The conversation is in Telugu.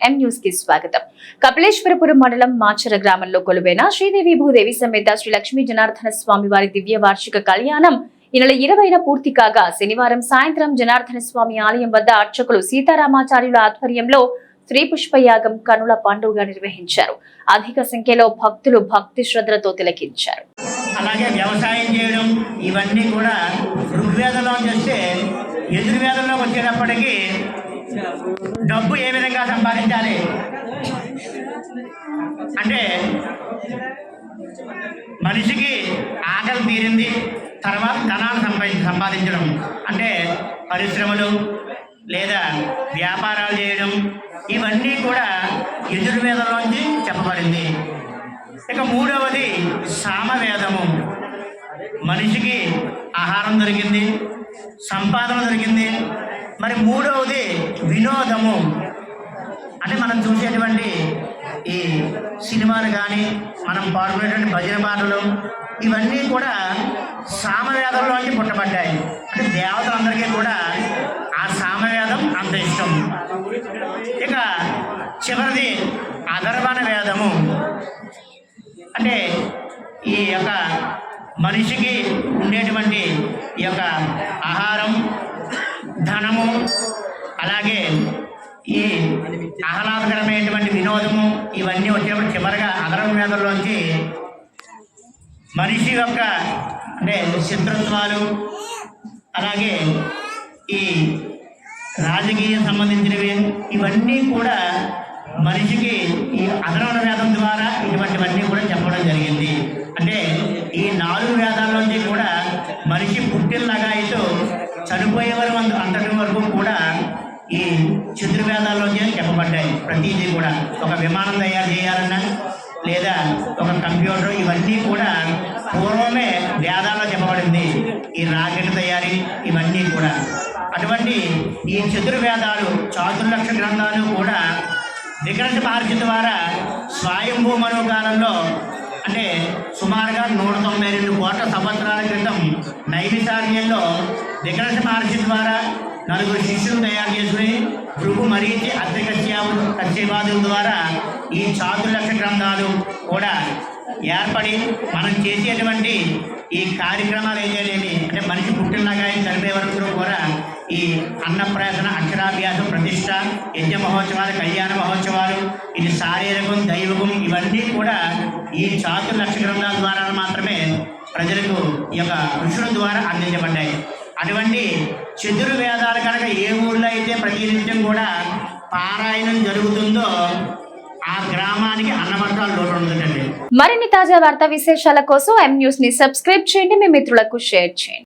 ఎం న్యూస్కి స్వాగతం. కపిలేశ్వరపురం మండలం మాచర గ్రామంలో కొలువైన శ్రీదేవి భూదేవి సమేత శ్రీ లక్ష్మీ జనార్దన స్వామి వారి దివ్య వార్షిక కళ్యాణం ఈ నెల ఇరవైన పూర్తి కాగా శనివారం సాయంత్రం జనార్దన స్వామి ఆలయం వద్ద అర్చకులు సీతారామాచార్యుల ఆధ్వర్యంలో శ్రీ పుష్పయాగం కనుల పండుగ నిర్వహించారు. అధిక సంఖ్యలో భక్తులు భక్తి శ్రద్ధలతో తిలకించారు. అలాగే వ్యవసాయం చేయడం ఇవన్నీ కూడా ఋగ్వేదంలో చేస్తే ఎదుర్వేదంలోకి వచ్చేటప్పటికీ డబ్బు ఏ విధంగా సంపాదించాలి? అంటే మనిషికి ఆకలి తీరింది తర్వాత ధనాన్ని సంపాది సంపాదించడం. అంటే పరిశ్రమలు లేదా వ్యాపారాలు చేయడం ఇవన్నీ కూడా యజుర్వేదంలోంచి చెప్పబడింది. ఇక మూడవది సామవేదము. మనిషికి ఆహారం దొరికింది సంపాదన దొరికింది మరి మూడవది వినోదము. అంటే మనం చూసేటువంటి ఈ సినిమాలు కానీ మనం పాడుకునేటువంటి భజన పాటలు ఇవన్నీ కూడా సామవేదంలోంచి పుట్టబడ్డాయి. అంటే దేవతలందరికీ కూడా ఆ సామవేదం అంత ఇష్టం. ఇక చివరిది అధర్వణ వేదము. అంటే ఈ యొక్క మనిషికి ఉండేటువంటి ఈ యొక్క ఆహారం ధనము అలాగే ఈ ఆహ్లాదకరమైనటువంటి వినోదము ఇవన్నీ వచ్చేప్పుడు చివరిగా అదరం వేదల్లోంచి మనిషి యొక్క అంటే శత్రుత్వాలు అలాగే ఈ రాజకీయం సంబంధించినవి ఇవన్నీ కూడా మనిషికి ఈ అదనవన వేదం ద్వారా ఇటువంటివన్నీ కూడా చెప్పడం జరిగింది. అంటే ఈ నాలుగు వేదాల్లోంచి కూడా మనిషి పుట్టినలాగా అయితే చనిపోయే వరకు అంత అంతటి వరకు కూడా ఈ చతుర్వేదాల్లోంచి చెప్పబడ్డాయి. ప్రతిదీ కూడా ఒక విమానం తయారు చేయాలన్నా లేదా ఒక కంప్యూటర్ ఇవన్నీ కూడా పూర్వమే వేదాల్లో చెప్పబడింది. ఈ రాకెట్ తయారీ ఇవన్నీ కూడా. అటువంటి ఈ చతుర్వేదాలు చాతుర్లక్ష గ్రంథాలు కూడా వికరణ మహర్షి ద్వారా స్వయంభూ మనోకాలంలో అంటే సుమారుగా నూట తొంభై రెండు కోట్ల సంవత్సరాల క్రితం నైమిసార్యంలో వికరణ మహర్షి ద్వారా నలుగురు శిష్యులు తయారు చేసుకుని భృగు మరీచి అత్యకశ్యాము కశ్యపాదుల ద్వారా ఈ చాతుర్లక్ష గ్రంథాలు కూడా ఏర్పడి మనం చేసేటువంటి ఈ కార్యక్రమాలు ఏదైనా అంటే మనిషి పుట్టినలాగా చనిపోయే వరకు కూడా ఈ అన్నప్రాసన అక్షరాభ్యాసం ప్రతిష్ట యజ్ఞ మహోత్సవాలు కళ్యాణ మహోత్సవాలు ఇది శారీరకం దైవకం ఇవన్నీ కూడా ఈ చాతుర్లక్ష గ్రంథాల ద్వారా మాత్రమే ప్రజలకు ఈ యొక్క ఋషుల ద్వారా అందించబడ్డాయి. అటువంటి చతుర్వేదాలు కనుక ఏ ఊళ్ళో అయితే ప్రతినిత్యం కూడా పారాయణం జరుగుతుందో ఆ గ్రామానికి అన్నవర్గాలు లోటు ఉండదండి. మరిన్ని తాజా వార్తా విశేషాల కోసం ఎం న్యూస్ని సబ్స్క్రైబ్ చేయండి. మీ మిత్రులకు షేర్ చేయండి.